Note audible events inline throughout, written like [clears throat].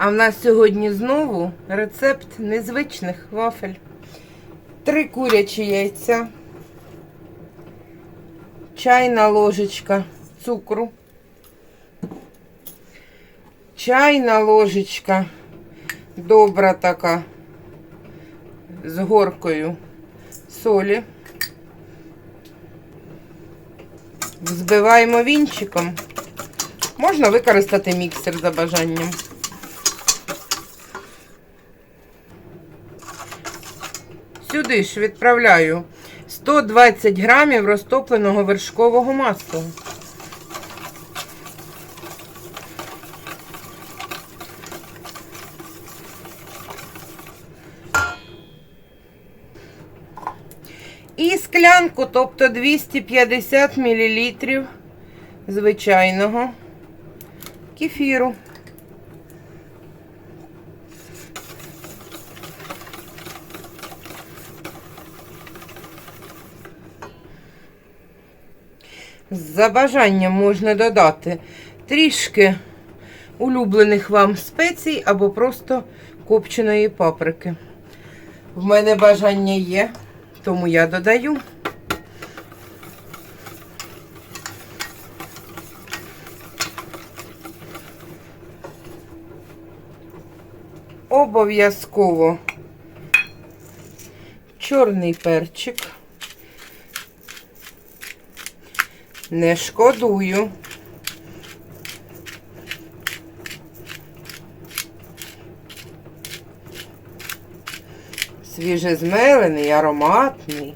А в нас сьогодні знову рецепт незвичних вафель. Три курячі яйця, чайна ложечка цукру, чайна ложечка добра така з горкою солі. Взбиваємо вінчиком. Можна використати міксер за бажанням. Сюди ж відправляю 120 грамів розтопленого вершкового масла. І склянку, тобто 250 мл звичайного кефіру. За бажанням можна додати трішки улюблених вам спецій або просто копченої паприки. В мене бажання є, тому я додаю. Обов'язково чорний перчик. Не шкодую. Свіжезмелений, ароматний.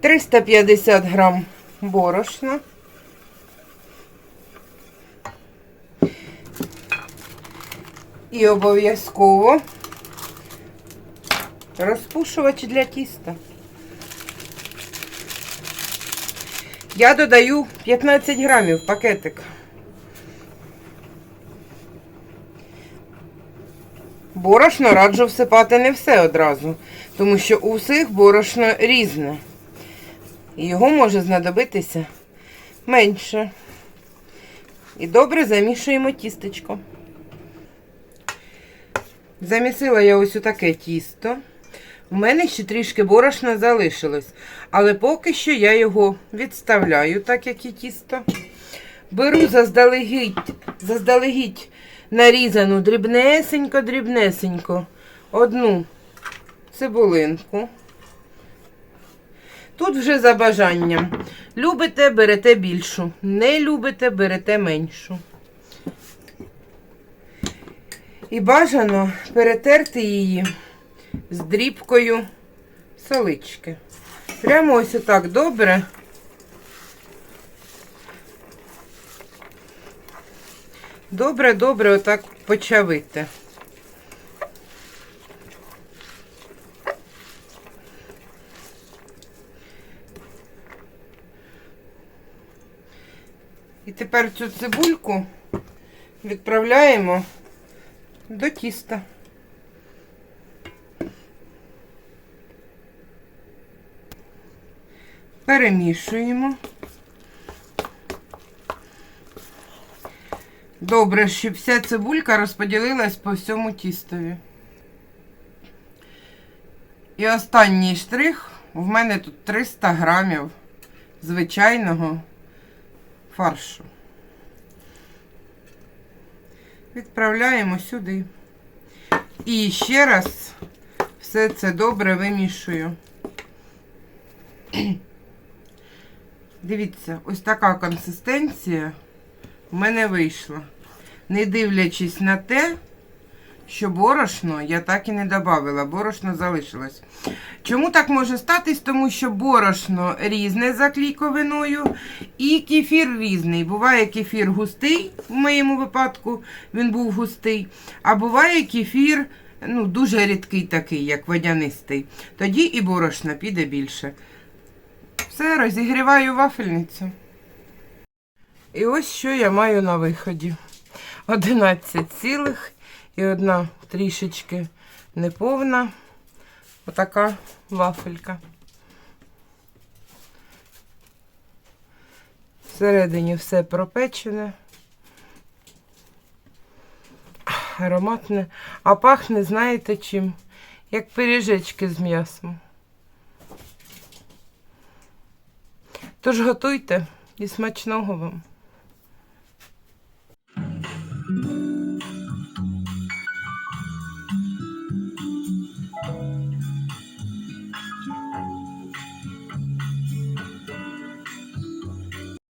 Триста п'ятдесят грам борошна. І обов'язково розпушувач для тіста. Я додаю 15 грамів пакетик. Борошно раджу всипати не все одразу, тому що у всіх борошно різне. І його може знадобитися менше. І добре замішуємо тістечко. Замісила я ось таке тісто. У мене ще трішки борошна залишилось. Але поки що я його відставляю, так як і тісто. Беру заздалегідь, заздалегідь нарізану дрібнесенько-дрібнесенько одну цибулинку. Тут вже за бажанням. Любите, берете більшу. Не любите, берете меншу. І бажано перетерти її з дрібкою солички. Прямо ось отак добре. Добре-добре отак почавити. І тепер цю цибульку відправляємо до тіста. Перемішуємо. Добре, щоб вся цибулька розподілилась по всьому тістові. І останній штрих. В мене тут 300 грамів звичайного фаршу. Відправляємо сюди. І ще раз все це добре вимішую. [clears throat] Дивіться, ось така консистенція в мене вийшла. Не дивлячись на те, що борошно я так і не додавала, борошно залишилось. Чому так може статись? Тому що борошно різне за клійковиною і кефір різний. Буває кефір густий, в моєму випадку він був густий, а буває кефір ну, дуже рідкий такий, як водянистий. Тоді і борошна піде більше. Все, розігріваю вафельницю. І ось що я маю на виході. 11 цілих і одна трішечки неповна. Отака вафелька. Всередині все пропечене, ароматне, а пахне, знаєте чим? Як пиріжечки з м'ясом. Тож готуйте і смачного вам.